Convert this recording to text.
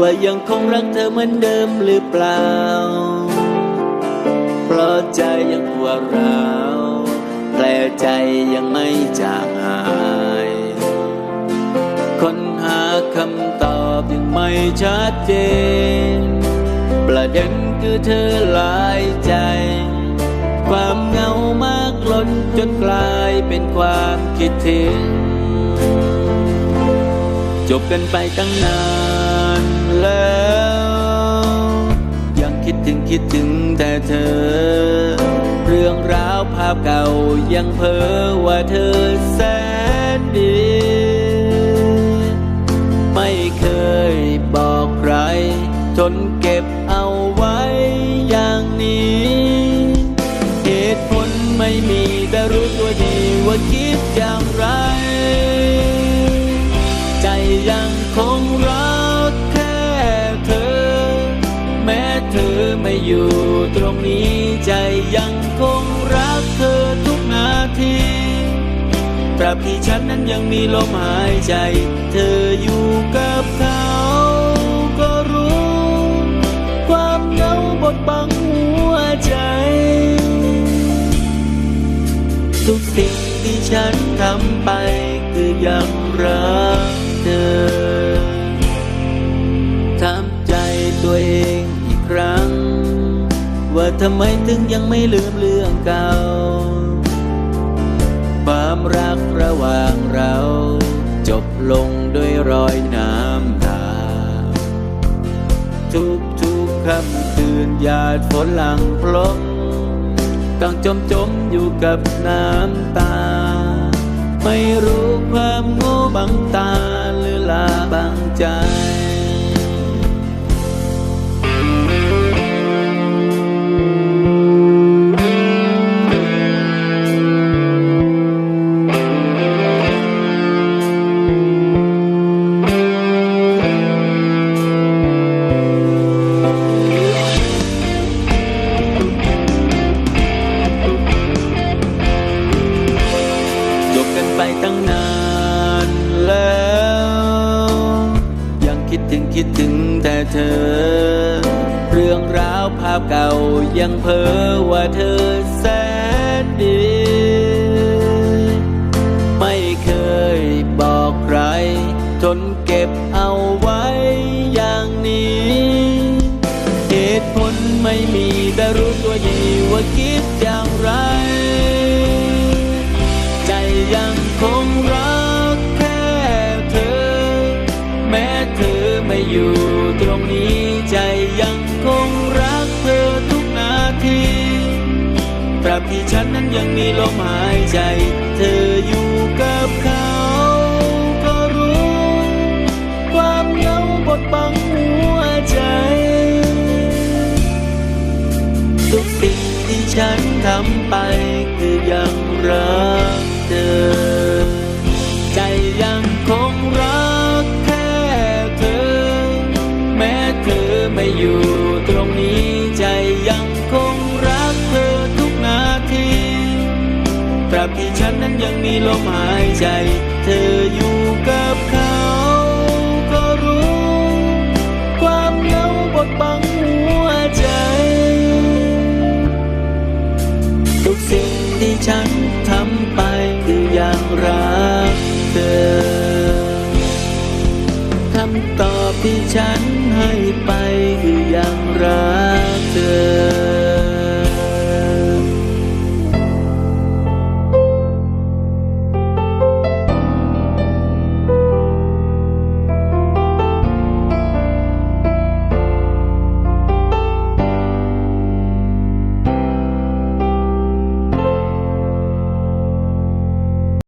ว่ายังคงรักเธอเหมือนเดิมหรือเปล่า เพราะใจยังปวดร้าวแผลใจยังไม่จางหายค้นหาคำตอบยังไม่ชัดเจน ประเด็นคือเธอหลายใจ ความเหงามากล้นจนกลายเป็นความคิดถึงจบกันไปตั้งนาน คิดถึงแต่เธอ เรื่องราวภาพเก่ายังเพ้อว่าเธอแสนดี ไม่เคยบอกใคร จนเก็บเอาไว้อย่างนี้ เหตุผลไม่มีแต่รู้ตัวดีว่าคิดอย่างไร อยู่ตรงนี้ใจยังคงรักเธอทุกนาทีตราบที่ฉันนั้นยังมีลมหายใจ เธออยู่กับเขาก็รู้ ความเหงาบดบังหัวใจ ทุกสิ่งที่ฉันทำไปคือยังรัก ทำไมถึงยังไม่ลืมเรื่องเก่า ความรักระหว่างเรา จบลงด้วยรอยน้ำตา ทุกทุกค่ำคืนหยาดฝนหลังพลงต้องจมจมอยู่กับน้ำตา ไม่รู้ความโง่บังตาหรือลาบังใจ ไปตั้งนานแล้ว ยังคิดถึงคิดถึงแต่เธอ เรื่องราวภาพเก่ายังเพ้อว่าเธอแสนดี บที่ฉันนั้นยังมีลมหายใจ เธออยู่กับเขา ก็รู้ ความเหงาบดบังหัวใจทุกสิ่งที่ฉันทำไปคือยังรักเธอาบที่ฉันนั้นยังมีลมหายใจ เธออยู่กับเขาก็รู้ ความเหงาบดบังหัวใจ ทุกสิ่งที่ฉันทำไปคืออยังรักเธอคำตอบที่ฉันให้ไปคืออยังรักเธอ